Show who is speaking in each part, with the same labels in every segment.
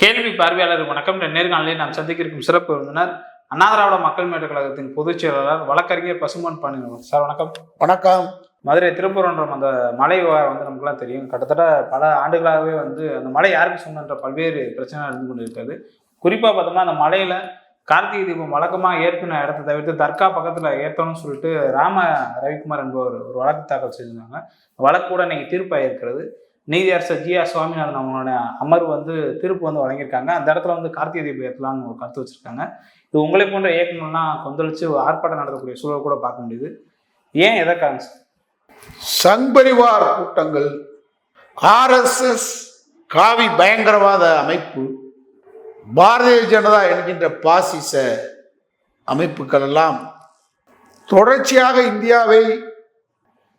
Speaker 1: கேள்வி பார்வையாளர் வணக்கம். நேர்காணலில் நாம் சந்திக்க இருக்கும் சிறப்பு விருந்தினர் அண்ணா திராவிட மக்கள் முன்னேற்ற கழகத்தின் பொதுச் செயலாளர் வழக்கறிஞர் பசுமன் பாண்டியன். சார் வணக்கம்.
Speaker 2: வணக்கம்.
Speaker 1: மதுரை திருப்பரன்றம் அந்த மலை விவகாரம் வந்து நமக்குலாம் தெரியும். கிட்டத்தட்ட பல ஆண்டுகளாகவே வந்து அந்த மலை யாருக்கு சொந்தன்ற பல்வேறு பிரச்சனை இருந்து கொண்டு இருக்கிறது குறிப்பாக பார்த்தோம்னா அந்த மலையில கார்த்திகை தீபம் வழக்கமாக ஏற்றின இடத்த தவிர்த்து தர்கா பக்கத்தில் ஏற்றணும்னு சொல்லிட்டு ராம ரவிக்குமார் என்பவர் ஒரு வழக்கு தாக்கல் செஞ்சிருந்தாங்க. வழக்கு கூட இன்னைக்கு தீர்ப்பாயிருக்கிறது. நீதியரசர் ஜி ஆர் சுவாமிநாதன் அவங்களோட அமர்வு வந்து தீர்ப்பு வந்து வழங்கியிருக்காங்க. அந்த இடத்துல வந்து கார்த்திகை தீபம் ஏற்றலாம்னு ஒரு கருத்து வச்சிருக்காங்க. இது உங்களை போன்ற இயக்கங்கள்லாம் கொந்தளிச்சு ஆர்ப்பாட்டம் நடத்தக்கூடிய சூழல் கூட பார்க்க முடியுது. ஏன் எதற்காங்க
Speaker 2: சங் பரிவார் கூட்டங்கள் ஆர்எஸ்எஸ் காவி பயங்கரவாத அமைப்பு பாரதிய ஜனதா என்கின்ற பாசிச அமைப்புகள் எல்லாம் தொடர்ச்சியாக இந்தியாவை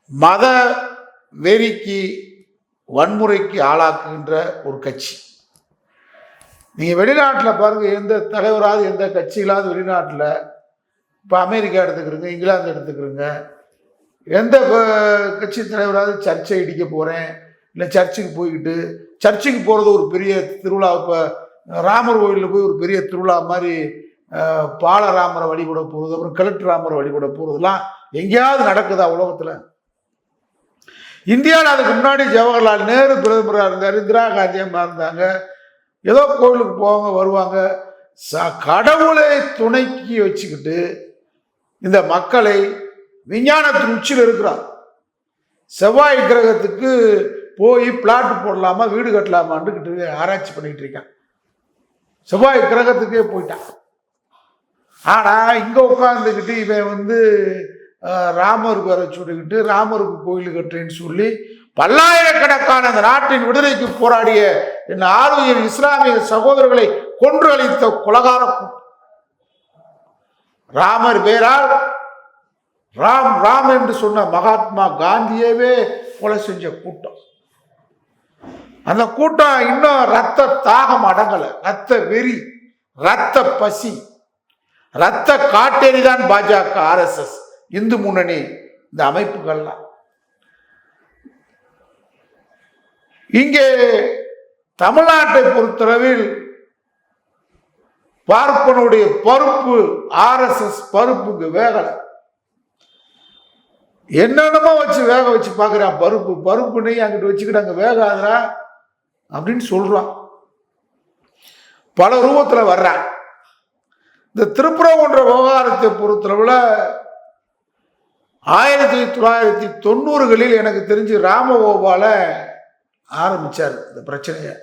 Speaker 2: மத வெறிக்கு வன்முறைக்கு ஆளாக்குகின்ற ஒரு கட்சி. நீங்கள் வெளிநாட்டில் பாருங்கள் எந்த தலைவராவது எந்த கட்சிகளாவது வெளிநாட்டில் இப்போ அமெரிக்கா எடுத்துக்கிறங்க இங்கிலாந்து எடுத்துக்கிறங்க எந்த கட்சி தலைவராவது சர்ச்சை இடிக்க போகிறேன் இல்லை சர்ச்சுக்கு போய்கிட்டு சர்ச்சுக்கு போகிறது ஒரு பெரிய திருவிழா இப்போ ராமர் கோயிலில் போய் ஒரு பெரிய திருவிழா மாதிரி பாலராமரை வழிபட போகிறது அப்புறம் கலெக்டர் ராமரை வழிபட போகிறதுலாம் எங்கேயாவது நடக்குதா உலகத்தில்? இந்தியாவில் அதுக்கு முன்னாடி ஜவஹர்லால் நேரு பிரதமராக இருந்தார் இந்திரா காந்தி அம்மா இருந்தாங்க ஏதோ கோவிலுக்கு போவாங்க வருவாங்க. ச கடவுளை துணைக்கி வச்சுக்கிட்டு இந்த மக்களை விஞ்ஞானத்தின் உச்சியில் இருக்கிறார். செவ்வாய் கிரகத்துக்கு போய் பிளாட் போடலாமா வீடு கட்டலாமான்னுக்கிட்டு ஆராய்ச்சி பண்ணிக்கிட்டு இருக்கான். செவ்வாய் கிரகத்துக்கே போயிட்டான். ஆனால் இங்கே உட்காந்துக்கிட்டு இவன் வந்து ராமருக்கு வர சொல்லிக்கிட்டு ராமருக்கு கோயில் கட்டுறேன்னு சொல்லி பல்லாயிரக்கணக்கான அந்த நாட்டின் விடுதலைக்கு போராடிய என் ஆளுநர் இஸ்லாமிய சகோதரர்களை கொன்று அளித்த குலகார கூட்டம். ராமர் பேரால் ராம் ராம் என்று சொன்ன மகாத்மா காந்தியவே கொலை செஞ்ச கூட்டம். அந்த கூட்டம் இன்னும் ரத்த தாகம் அடங்கலை. ரத்த வெறி ரத்த பசி ரத்த காட்டேரி தான் பாஜக ஆர்எஸ்எஸ் இந்து முன்னணி இந்த அமைப்புகள்லாம். இங்கே தமிழ்நாட்டை பொறுத்தளவில் பார்ப்பனுடைய பருப்பு ஆர்எஸ்எஸ் பருப்புக்கு வேகலை. என்னென்னமோ வச்சு வேக வச்சு பார்க்குறான். பருப்பு பருப்பு நெய் அங்கிட்டு வச்சுக்கிட்டு அங்கே வேகாதரா அப்படின்னு சொல்கிறான் பல ரூபத்தில் வர்றான். இந்த திருப்புறகுன்ற விவகாரத்தை பொறுத்தளவில் ஆயிரத்தி தொள்ளாயிரத்தி தொண்ணூறுகளில் எனக்கு தெரிஞ்சு ராமகோபால ஆரம்பிச்சார் இந்த பிரச்சனையை.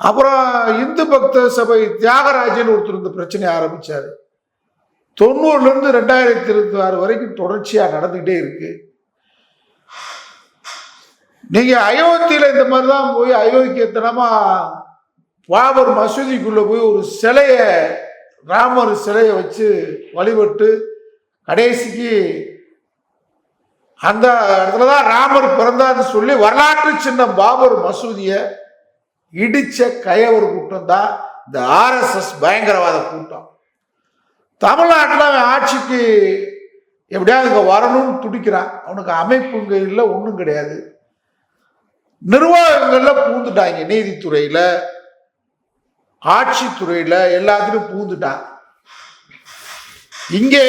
Speaker 2: அப்புறம் இந்து பக்த சபை தியாகராஜன் ஒருத்தர் இந்த பிரச்சனையை ஆரம்பிச்சார். தொண்ணூறுல இருந்து ரெண்டாயிரத்தி இருபத்தி ஆறு வரைக்கும் தொடர்ச்சியா நடந்துகிட்டே இருக்கு. நீங்க அயோத்தியில இந்த மாதிரி தான் போய் அயோக்கியத்தனமா பாபர் மசூதிக்குள்ள போய் ஒரு சிலைய ராமர் சிலையை வச்சு வழிபட்டு கடைசிக்கு அந்த இடத்துல தான் ராமர் பிறந்தார்னு சொல்லி வரலாற்று சின்னம் பாபர் மசூதியை இடிச்ச கயவர் கூட்டம் தான் இந்த ஆர்எஸ்எஸ் பயங்கரவாத கூட்டம். தமிழ்நாட்டில் அவன் ஆட்சிக்கு எப்படியாவது இங்கே வரணும்னு துடிக்கிறான். அவனுக்கு அமைப்பு இங்கே இல்லை ஒன்றும் கிடையாது. நிர்வாகங்களில் பூந்துட்டாங்க நீதித்துறையில் ஆட்சித்துறையில் எல்லாத்துலேயும் பூந்துட்டான் இங்கே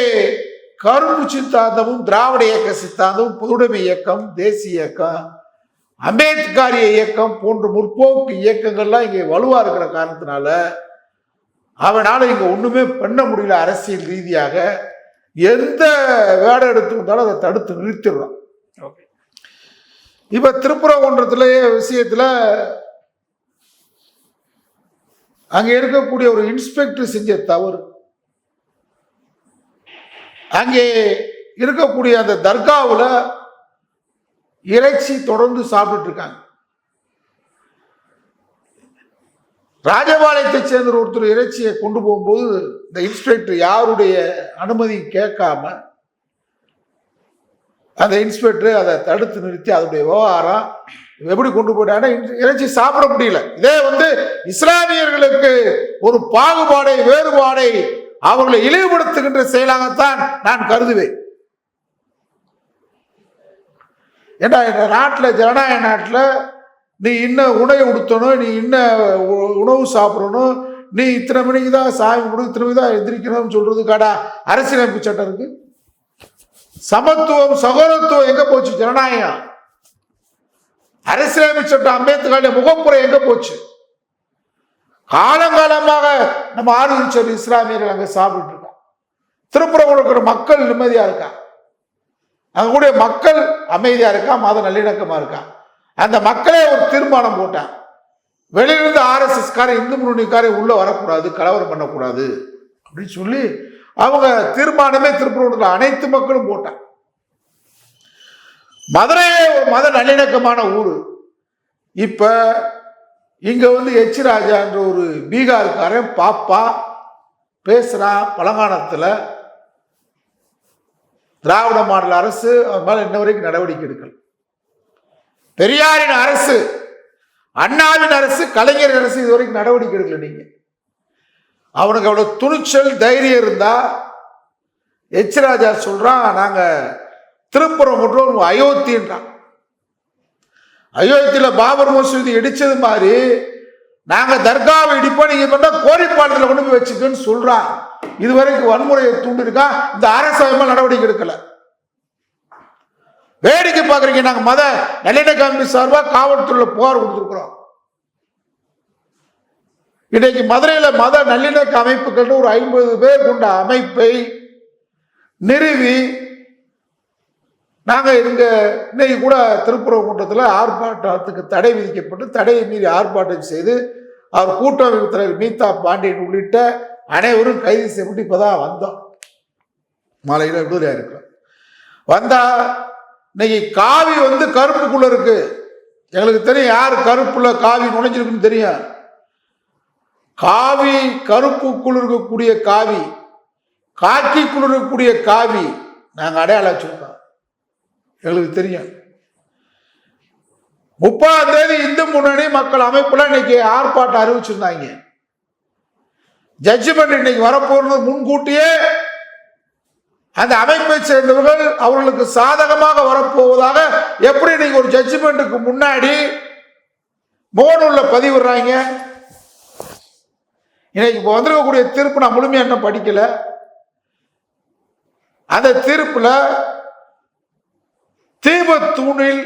Speaker 2: கரும்பு சித்தாந்தமும் திராவிட இயக்க சித்தாந்தமும் பொதுவுடைமை இயக்கம் தேசிய இயக்கம் அம்பேத்கரிய இயக்கம் போன்ற முற்போக்கு இயக்கங்கள்லாம் இங்கே வலுவா இருக்கிற காரணத்தினால அவனால இங்க ஒண்ணுமே பண்ண முடியல அரசியல் ரீதியாக. எந்த வேடம் எடுத்து வந்தாலும் அதை தடுத்து நிறுத்திடுறான்
Speaker 1: ஓகே.
Speaker 2: இப்ப திருப்புரகுன்றத்துல விஷயத்துல அங்க இருக்கக்கூடிய ஒரு இன்ஸ்பெக்டர் செஞ்ச தவறு. அங்கே இருக்கக்கூடிய அந்த தர்காவில் இறைச்சி தொடர்ந்து சாப்பிட்டுட்டு இருக்காங்க. ராஜபாளையத்தை சேர்ந்த ஒருத்தர் இறைச்சியை கொண்டு போகும்போது இந்த இன்ஸ்பெக்டர் யாருடைய அனுமதி கேட்காம அந்த இன்ஸ்பெக்டர் அதை தடுத்து நிறுத்தி அதனுடைய விவகாரம் எப்படி கொண்டு போயிட்டாங்கன்னா இறைச்சி சாப்பிட முடியல. இதே வந்து இஸ்லாமியர்களுக்கு ஒரு பாகுபாடை வேறுபாடை அவர்களை இழிவுபடுத்துகின்ற செயலாகத்தான் நான் கருதுவேன். ஏன்னா இந்த நாட்டில் ஜனநாயக நாட்டில் நீ இன்ன உணவை உடுத்தணும் நீ இன்ன உ- உணவு சாப்பிடணும் நீ இத்தனை மணிக்கு தான் சாமி கும்பிடு இத்தனை மணிக்கு தான் எந்திரிக்கணும்னு சொல்றதுக்காடா அரசியலமைப்பு சட்டம் இருக்கு? சமத்துவம் சகோதரத்துவம் எங்க போச்சு? ஜனநாயகம். அரசியலமைப்பு சட்டம் அம்பேத்கருடைய முகப்புரை எங்க போச்சு? காலங்காலமாக நம்ம ஆளுநர் இஸ்லாமியர்கள் அங்கே சாப்பிட்டு இருக்கோம் திருப்புறம் இருக்கிற மக்கள் நிம்மதியா இருக்கா? அங்க கூடிய மக்கள் அமைதியா இருக்கா? மத நல்லிணக்கமா இருக்கா? அந்த மக்களே ஒரு தீர்மானம் போட்டான் வெளியிலிருந்து ஆர்எஸ்எஸ் காரை இந்து முன்னணிக்காரை உள்ள வரக்கூடாது கலவரம் பண்ணக்கூடாது அப்படின்னு சொல்லி அவங்க தீர்மானமே திருப்பூர் அனைத்து மக்களும் போட்டாங்க. மதுரையே ஒரு மத நல்லிணக்கமான ஊர். இப்ப இங்க வந்து எச் ராஜான்ற ஒரு பீகார்காரன் பாப்பா பேசுறான் பழங்கானத்துல திராவிட மாடல் அரசு அவன் மேல இன்ன வரைக்கும் நடவடிக்கை எடுக்கல. பெரியாரின் அரசு அண்ணாவின் அரசு கலைஞர் அரசு இது வரைக்கும் நடவடிக்கை எடுக்கல நீங்க. அவனுக்கு அவ்வளவு துணிச்சல் தைரியம் இருந்தா எச் ராஜா சொல்றான் நாங்க திருப்புறம் கொண்டு அயோத்தின்றான். அயோத்தியில பாபர் மசூதி இடிச்சது மாதிரி நாங்க தர்காவை இடிப்போம் நீங்க பண்ணா கோரிப்பாளத்தில் கொண்டு போய் வச்சுக்கன்னு சொல்றான் இதுவரைக்கும் வன்முறையை தூண்டிருக்கா? இந்த அரசாங்கம் நடவடிக்கை எடுக்கல. வேடிக்கை பார்க்குறீங்க நாங்க மத நல்லிணக்க சார்பாக சார்பா காவல்துறையில புகார் கொடுத்துருக்குறோம். இன்னைக்கு மதுரையில மத நல்லிணக்க அமைப்புகள் ஒரு ஐம்பது பேர் கொண்ட அமைப்பை நிறுவி நாங்கள் இங்கே இன்னைக்கு கூட திருப்புரவு கூட்டத்தில் ஆர்ப்பாட்டத்துக்கு தடை விதிக்கப்பட்டு தடையை மீறி ஆர்ப்பாட்டம் செய்து அவர் கூட்டமைப்பு தலைவர் மீதா பாண்டியன் உள்ளிட்ட அனைவரும் கைது செய்யப்பட்டு இப்பதான் வந்தோம். மாலையில் விடுதலையாக இருக்கிறோம் வந்தா இன்னைக்கு காவி வந்து கருப்புக்குள்ளே இருக்கு. எங்களுக்கு தெரியும் யார் கருப்புல காவி நுழைஞ்சிருக்குன்னு தெரியும். காவி கருப்புக்குள் இருக்கக்கூடிய காவி காக்கிக்குள் இருக்கக்கூடிய காவி நாங்கள் அடையாளம் வச்சுருக்கோம் எங்களுக்கு தெரியும். முப்பதாம் தேதி இந்து முன்னணி மக்கள் அமைப்புல இன்னைக்கு ஆர்ப்பாட்டம் அறிவிச்சிருந்தாங்க. ஜட்ஜ்மெண்ட் இன்னைக்கு வரப்போறது முன்கூட்டியே அந்த அமைப்பை சேர்ந்தவர்கள் அவர்களுக்கு சாதகமாக வரப்போவதாக எப்படி நீங்க ஒரு ஜட்ஜ்மெண்ட்டுக்கு முன்னாடி முகநூல்ல பதிவிடுறாங்க? இன்னைக்கு இப்போ வந்திருக்கக்கூடிய தீர்ப்பு நான் முழுமையா என்ன படிக்கல. அந்த தீர்ப்புல தீபத்தூணில்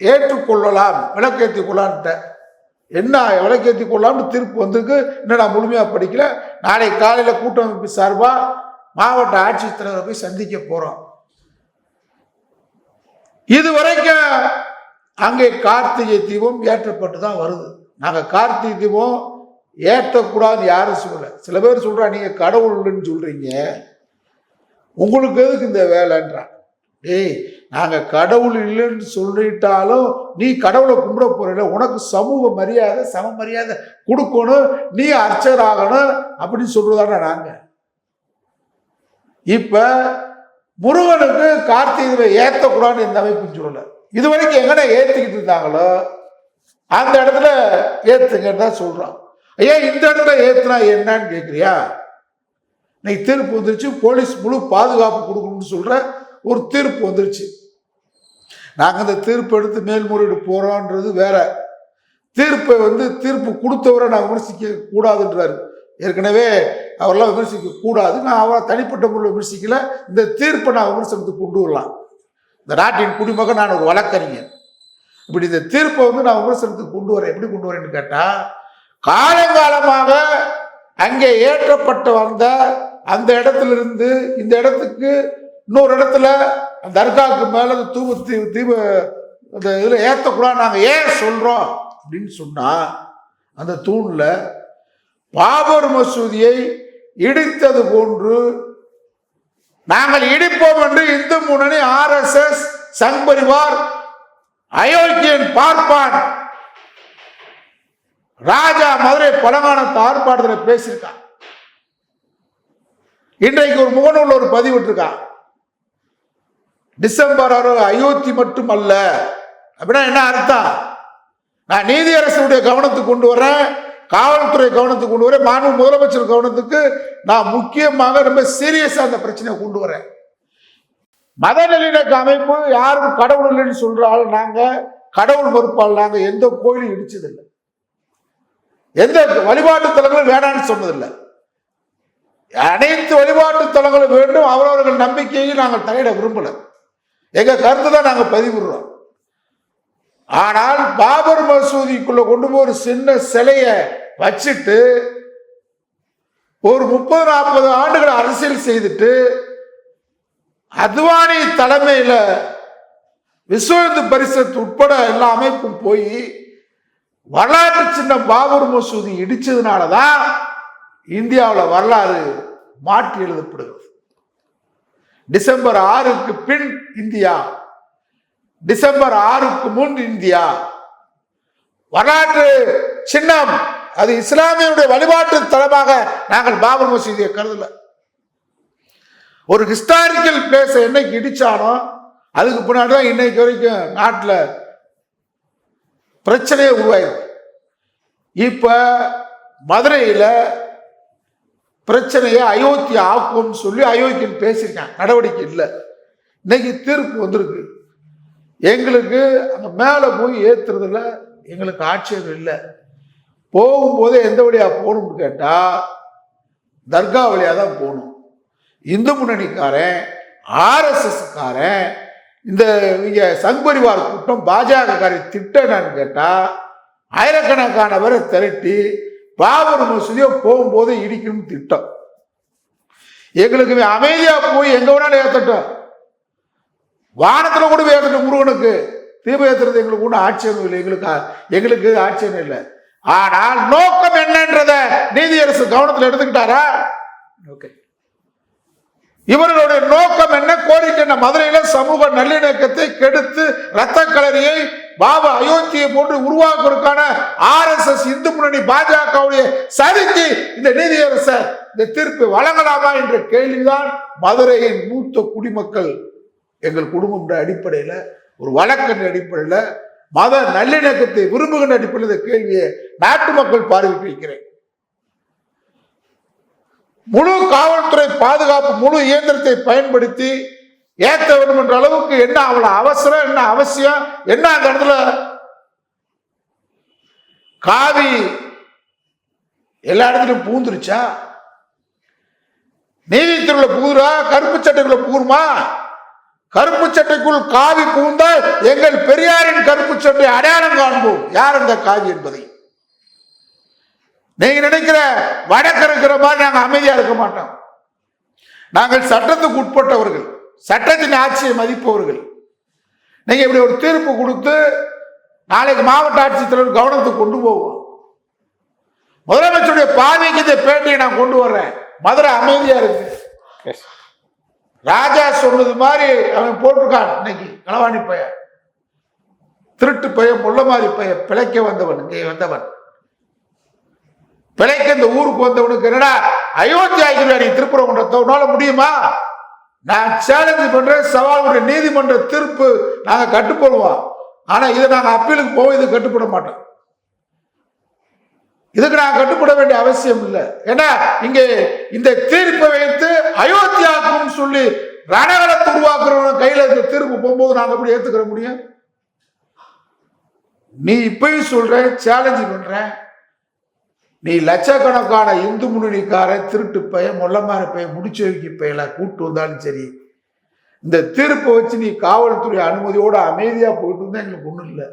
Speaker 2: ஏற்றுக்கொள்ளலாம் விளக்கேற்றி கொள்ளான்ட்ட என்ன விளக்கேற்றி கொள்ளலாம்னு தீர்ப்பு வந்திருக்கு. இன்னும் நான் முழுமையா படிக்கல. நாளை காலையில் கூட்டமைப்பு சார்பாக மாவட்ட ஆட்சித்தலைவரை போய் சந்திக்க போகிறோம் இதுவரைக்கும் அங்கே கார்த்திகை தீபம் ஏற்றப்பட்டு தான் வருது. நாங்கள் கார்த்திகை தீபம் ஏற்றக்கூடாது யாரும் சொல்லலை. சில பேர் சொல்கிறா நீங்கள் கடவுள்னு சொல்கிறீங்க உங்களுக்கு எதுக்கு இந்த வேலைன்றான் டேய் நாங்கள் கடவுள் இல்லைன்னு சொல்லிட்டாலும் நீ கடவுளை கும்பிட போகிற உனக்கு சமூக மரியாதை சம மரியாதை கொடுக்கணும் நீ அர்ச்சர் ஆகணும் அப்படின்னு சொல்றதானே நாங்க. இப்ப முருகனுக்கு கார்த்திகை ஏத்தக்கூடாதுன்னு இந்த அமைப்பு சொல்லலை. இது வரைக்கும் எங்கன ஏத்திக்கிட்டு இருந்தாங்களோ அந்த இடத்துல ஏத்துங்கன்னு தான் சொல்றோம் ஏன் இந்த இடத்துல ஏத்துனா என்னன்னு கேட்குறியா இன்னைக்கு தீர்ப்பு வந்துருச்சு போலீஸ் முழு பாதுகாப்பு கொடுக்கணும்னு சொல்ற ஒரு தீர்ப்பு வந்துருச்சு. நாங்கள் இந்த தீர்ப்பு எடுத்து மேல்முறையீடு போகிறோன்றது வேற. தீர்ப்பை வந்து தீர்ப்பு கொடுத்தவரை நான் விமர்சிக்க கூடாதுன்றாரு. ஏற்கனவே அவரெல்லாம் விமர்சிக்க கூடாது. நான் அவரை தனிப்பட்ட முறையில் விமர்சிக்கல. இந்த தீர்ப்பை நான் விமர்சனத்துக்கு கொண்டு வரலாம். இந்த நாட்டின் குடிமகன் நான் ஒரு வழக்கறிஞர் இப்படி இந்த தீர்ப்பை வந்து நான் விமர்சனத்துக்கு கொண்டு வரேன். எப்படி கொண்டு வரேன்னு கேட்டால் காலங்காலமாக அங்கே ஏற்றப்பட்டு வந்த அந்த இடத்துல இருந்து இந்த இடத்துக்கு இன்னொரு இடத்துல தர்காவுக்கு மேல அந்த தூப தீ- தீப அந்த இதில் ஏற்றக்கூடாது நாங்கள் ஏன் சொல்றோம் அப்படின்னு சொன்னால் அந்த தூணில் பாபர் மசூதியை இடித்தது போன்று நாங்கள் இடிப்போம் என்று இந்து முன்னணி ஆர்எஸ்எஸ் சங் பரிவார் அயோக்கியன் பார்ப்பான் ராஜா மதுரை பழங்கானத்து ஆர்ப்பாட்டத்தில் பேசியிருக்கான். இன்றைக்கு ஒரு முகநூல் ஒரு பதிவிட்டிருக்கான் டிசம்பர் ஆறு அயோத்தி மட்டும் அல்ல. அப்படின்னா என்ன அர்த்தம்? நான் நீதியரசனுடைய கவனத்துக்கு கொண்டு வரேன் காவல்துறை கவனத்துக்கு கொண்டு வரேன் மாநில முதலமைச்சர் கவனத்துக்கு நான் முக்கியமாக ரொம்ப சீரியஸாக அந்த பிரச்சனையை கொண்டு வரேன் மத நல்லிணக்க அமைப்பு யாரும் கடவுள் இல்லைன்னு சொல்ற ஆள் நாங்கள் கடவுள் மறுப்பால் நாங்கள் எந்த கோயிலும் இடிச்சதில்லை. எந்த வழிபாட்டு தலங்களும் வேணாம்னு சொன்னதில்லை. அனைத்து வழிபாட்டு தலங்களும் வேண்டும். அவரவர்கள் நம்பிக்கையை நாங்கள் தலையிட விரும்பலை. எங்க கருத்து தான் நாங்கள் பதிவிடுறோம். ஆனால் பாபர் மசூதிக்குள்ள கொண்டு போய் ஒரு சின்ன சிலையை வச்சுட்டு ஒரு முப்பது நாற்பது ஆண்டுகள் அரசியல் செய்துட்டு அத்வானி தலைமையில் விஸ்வ இந்து உட்பட எல்லா அமைப்பும் போய் வரலாற்று சின்ன பாபர் மசூதி இடிச்சதுனால தான் இந்தியாவில் வரலாறு மாற்றி எழுதப்படுகிறது. டிசம்பர் ஆறுக்கு பின் இந்தியா. டிசம்பர் ஆறுக்கு முன் இந்தியா. வரலாற்று சின்னம். அது இஸ்லாமியுடைய வழிபாட்டு தளமாக நாங்கள் பாபர் மசூதியை கருதல. ஒரு ஹிஸ்டாரிக்கல் பிளேஸ் என்னைக்கு இடிச்சானோ அதுக்கு பின்னாடி தான் இன்னைக்கு வரைக்கும் நாட்டில் பிரச்சனையே உருவாயிருக்கு. இப்போ மதுரையில் பிரச்சனையை அயோத்தி ஆக்கும்னு சொல்லி அயோக்கியன் பேசியிருக்கான் நடவடிக்கை இல்லை. இன்னைக்கு தீர்ப்பு வந்திருக்கு. எங்களுக்கு அந்த மேலே போய் ஏற்றுறதுல எங்களுக்கு ஆட்சேபம் இல்லை. போகும்போதே எந்த வழியாக போகணும்னு கேட்டால் தர்கா வழியாக தான் போகணும். இந்து முன்னணிக்காரன் ஆர்எஸ்எஸ்காரன் இந்த இங்கே சங்பரிவார் கூட்டம் பாஜகக்காரை திட்டனான்னு கேட்டால் ஆயிரக்கணக்கானவரை திரட்டி பாபர் மசூதியோ போகும்போது இடிக்கணும் திட்டம். எங்களுக்கு அமைதியா போய் எங்க வேணாலும் ஏத்தட்டும். வானத்துல கூட ஏத்தட்டும் முருகனுக்கு. தீபம் ஏத்துறது எங்களுக்கு ஒன்றும் ஆட்சேபம் இல்லை. எங்களுக்கு எங்களுக்கு ஆட்சேபம் இல்லை. ஆனால் நோக்கம் என்னன்றத நீதியரசு கவனத்தில் எடுத்துக்கிட்டாரா?
Speaker 1: ஓகே.
Speaker 2: இவர்களுடைய நோக்கம் என்ன? கோரிக்கை என்ன மதுரையில சமூக நல்லிணக்கத்தை கெடுத்து ரத்த கலரியை பாபா அயோத்தியை போன்று உருவாக்குவதற்கான ஆர் எஸ் எஸ் இந்து முன்னணி பாஜகவுடைய சதிக்கு இந்த நீதியரசர் இந்த தீர்ப்பு வழங்கலாமா என்ற கேள்விதான் மதுரையின் மூத்த குடிமக்கள் எங்கள் குடும்பம் அடிப்படையில் ஒரு வழக்கின் அடிப்படையில் மத நல்லிணக்கத்தை விரும்புகின்ற அடிப்படையில் இந்த கேள்வியை நாட்டு மக்கள் பார்வைக்கு வைக்கிறேன் முழு காவல்துறை பாதுகாப்பு முழு இயந்திரத்தை பயன்படுத்தி ஏற்ற வேண்டும் என்ற அளவுக்கு என்ன அவ்வளவு அவசரம் என்ன அவசியம் என்ன அந்த இடத்துல காவி எல்லா இடத்துலயும் பூந்துருச்சா? நீதித்துறையில பூதுரா கருப்பு சட்டைக்குள்ள பூருமா? கருப்பு சட்டைக்குள் காவி பூந்தால் எங்கள் பெரியாரின் கருப்பு சட்டை அடையாளம் காண்போம். யார் அந்த காவி என்பதை? நீங்க நினைக்கிற வடக்கு இருக்கிற மாதிரி நாங்கள் அமைதியா இருக்க மாட்டோம். நாங்கள் சட்டத்துக்கு உட்பட்டவர்கள் சட்டத்தின் ஆட்சியை மதிப்பவர்கள். நீங்க இப்படி ஒரு தீர்ப்பு கொடுத்து நாளைக்கு மாவட்ட ஆட்சித்தலைவர் கவனத்துக்கு கொண்டு போவோம். முதலமைச்சருடைய பார்வைக்கு இந்த பேட்டியை நான் கொண்டு வர்றேன். மதுரை அமைதியா இருக்கு. ராஜா சொன்னது மாதிரி அவன் போட்டிருக்கான் இன்னைக்கு களவாணி பையன். திருட்டு பையன் முள்ள மாதிரி பையன் பிழைக்க வந்தவன் இங்கே வந்தவன். பிழைக்க இந்த ஊருக்கு வந்தவனுக்கு என்னடா அயோத்தி ஆகிடுவா நீ திருப்பரங்குன்றத்தை உன்னால முடியுமா? நான் சேலஞ்சு பண்றேன் சவால் நீதிமன்ற தீர்ப்பு நாங்க கட்டுப்படுவோம். ஆனா இதை நாங்க அப்பீலுக்கு போவோம் இது கட்டுப்பட மாட்டோம். இதுக்கு நான் கட்டுப்பட வேண்டிய அவசியம் இல்லை. ஏன்னா இங்கே இந்த தீர்ப்பை வைத்து அயோத்தியாக்கும் சொல்லி ரணகலத்தை உருவாக்குறவங்க கையில இந்த தீர்ப்பு போகும்போது நாங்க எப்படி ஏத்துக்கிற முடியும்? நீ இப்பயும் சொல்ற சேலஞ்சு பண்றேன் நீ லட்சக்கணக்கான இந்து முன்னணிக்கார திருட்டு பையன் மொல்லமார பையன் முடிச்சு வைக்க பையல கூட்டு வந்தாலும் சரி இந்த தீர்ப்பை வச்சு நீ காவல்துறை அனுமதியோடு அமைதியாக போயிட்டு வந்தா எங்களுக்கு ஒன்றும் இல்லை.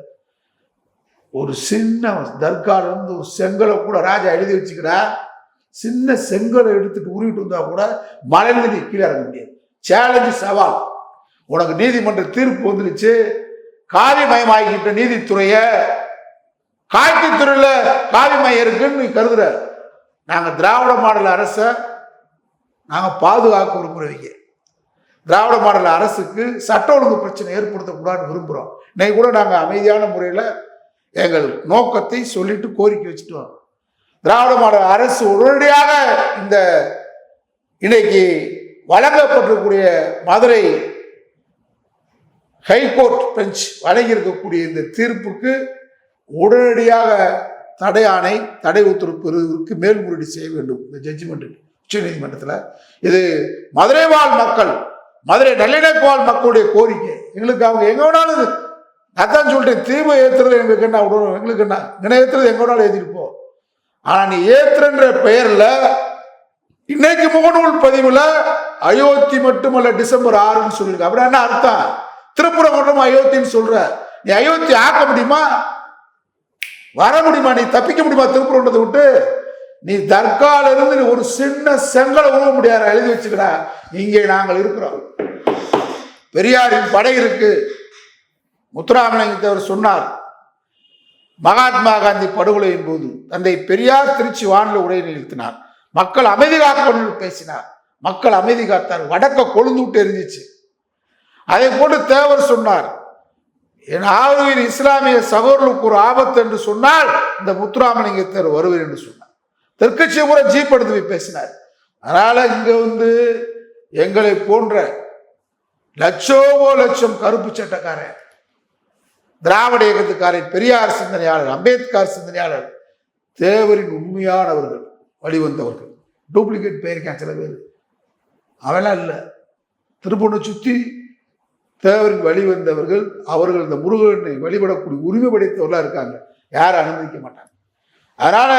Speaker 2: ஒரு சின்ன தர்கால இருந்து ஒரு செங்கலை கூட ராஜா எழுதி வச்சுக்கிறா சின்ன செங்கலை எடுத்துட்டு உருவிட்டு வந்தா கூட மலையில நீ கீழே இறங்க முடியாது. சேலஞ்சு சவால். உனக்கு நீதிமன்ற தீர்ப்பு வந்துருச்சு. காவிமயமாகிக்கிட்ட நீதித்துறையை காய்கறித்துறையில காவிமயம் இருக்குன்னு நீ நாங்கள் திராவிட மாடல் அரசை நாங்கள் பாதுகாக்க விரும்புகிறவங்க திராவிட மாடல் அரசுக்கு சட்ட ஒழுங்கு பிரச்சனை ஏற்படுத்தக்கூடாதுன்னு விரும்புகிறோம் இன்னைக்கு கூட நாங்கள் அமைதியான முறையில் எங்கள் நோக்கத்தை சொல்லிட்டு கோரிக்கை வச்சுட்டோம் திராவிட மாடல் அரசு உடனடியாக இந்த இன்னைக்கு வழங்கப்பட்டிருக்கக்கூடிய மதுரை ஹைகோர்ட் பெஞ்ச் வழங்கியிருக்கக்கூடிய இந்த தீர்ப்புக்கு உடனடியாக தடை ஆணை தடை உத்தரவு பெறுவதற்கு மேல்முறையீடு செய்ய வேண்டும். இந்த ஜட்ஜ்மெண்ட் உச்ச நீதிமன்றத்தில். இது மதுரை வாழ் மக்கள் மதுரை நல்லிணக்க வாழ் மக்களுடைய கோரிக்கை. எங்களுக்கு அவங்க எங்க வேணாலும் அதான் சொல்லிட்டு தீபம் ஏற்றுறது எங்களுக்கு என்ன விடணும் எங்களுக்கு என்ன இங்கே எங்க வேணாலும் ஏற்றிருப்போம் ஆனால் நீ ஏற்றுன்ற பெயரில் இன்னைக்கு முகநூல் பதிவில் அயோத்தி மட்டுமல்ல டிசம்பர் ஆறுன்னு சொல்லிருக்கு அப்புறம் என்ன அர்த்தம்? திருப்புரம் மட்டும் அயோத்தின்னு சொல்ற? நீ அயோத்தி ஆக்க முடியுமா? வர முடியுமா? நீ தப்பிக்க முடியுமா? திருப்பூர்ன்றதை விட்டு நீ தர்கால இருந்து நீ ஒரு சின்ன செங்கலை உருவ முடியாத எழுதி வச்சுக்கடா. இங்கே நாங்கள் இருக்கிறோம். பெரியாரின் படை இருக்கு. முத்துராமலிங்கத்தவர் சொன்னார் மகாத்மா காந்தி படுகொலையின் போது தந்தை பெரியார் திருச்சி வானிலை உரை நிறுத்தினார் மக்கள் அமைதி காக்கணும்னு பேசினார். மக்கள் அமைதி காத்தார். வடக்க கொழுந்து விட்டு எரிஞ்சிச்சு. அதை போட்டு தேவர் சொன்னார் என் ஆளுநர் இஸ்லாமிய சகோதரர்களுக்கு ஒரு ஆபத்து என்று சொன்னால் இந்த முத்துராமலிங்கத்தர் வருவர் என்று சொன்னார். தெற்கட்சியை கூட ஜீப் எடுத்து போய் பேசினார். அதனால இங்க வந்து எங்களை போன்ற லட்சோவோ லட்சம் கருப்பு சட்டக்காரன் திராவிட இயக்கத்துக்காரன் பெரியார் சிந்தனையாளர் அம்பேத்கர் சிந்தனையாளர் தேவரின் உண்மையானவர்கள் வழிவந்தவர்கள். டூப்ளிகேட் போயிருக்கேன் சில பேர் அவெல்லாம் இல்லை. திருப்பூனை சுற்றி தேவரின் வழி வந்தவர்கள் அவர்கள் இந்த முருகனை வழிபடக்கூடிய உரிமை படைத்தவர்களாக இருக்காங்க. யாரும் அனுமதிக்க மாட்டாங்க. அதனால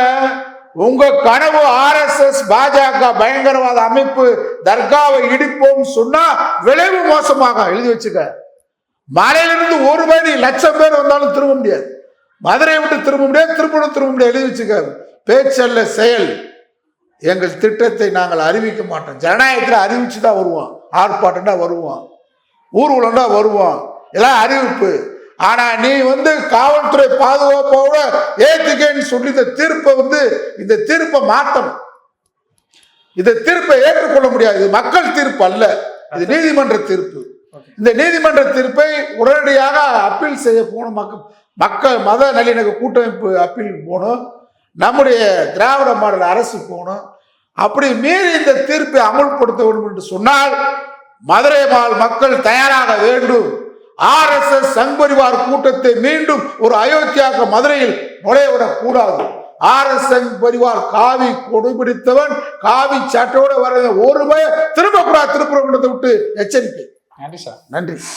Speaker 2: உங்க கனவு ஆர்எஸ்எஸ் பாஜக பயங்கரவாத அமைப்பு தர்காவை இடிப்போம் சொன்னா விளைவு மோசமாக எழுதி வச்சுக்க. மலையிலிருந்து ஒரு மணி லட்சம் பேர் வந்தாலும் திரும்ப முடியாது. மதுரையை விட்டு திரும்ப முடியாது திருப்பணம் திரும்ப முடியாது எழுதி வச்சுக்க. பேச்சல்ல செயல். எங்கள் திட்டத்தை நாங்கள் அறிவிக்க மாட்டோம். ஜனநாயகத்தில் அறிவிச்சு தான் வருவோம். ஆர்ப்பாட்டம்னா வருவோம். ஊர்வலம்னா வருவோம் எல்லாம் அறிவிப்பு. ஆனா நீ வந்து காவல்துறை பாதுகாப்போட ஏத்துக்கன்னு சொல்லி இந்த தீர்ப்பை வந்து இந்த தீர்ப்பை மாத்தணும். இந்த தீர்ப்பை ஏற்றுக்கொள்ள முடியாது. இது மக்கள் தீர்ப்பு அல்ல. இது நீதிமன்ற தீர்ப்பு. இந்த நீதிமன்ற தீர்ப்பை உடனடியாக அப்பீல் செய்ய போகணும். மக்கள் மக்கள் மத நல்லிணக்க கூட்டமைப்பு அப்பீலுக்கு போகணும். நம்முடைய திராவிட மாடல் அரசு போகணும். அப்படி மீறி இந்த தீர்ப்பை அமல்படுத்த வேண்டும் என்று சொன்னால் மதுரை மால் மக்கள் தயாராக வேண்டும். ஆர்எஸ்எஸ் சங்பரிவார் கூட்டத்தை மீண்டும் ஒரு அயோத்தியாக மதுரையில் நுழையவிடக் கூடாது ஆர்எஸ் பரிவார் காவி கொடைபிடித்தவன் காவி சட்டையோட வர ஒரு பய திரும்ப கூடாது. திருப்புறம் விட்டு எச்சரிக்கை.
Speaker 1: நன்றி சார்.
Speaker 2: நன்றி.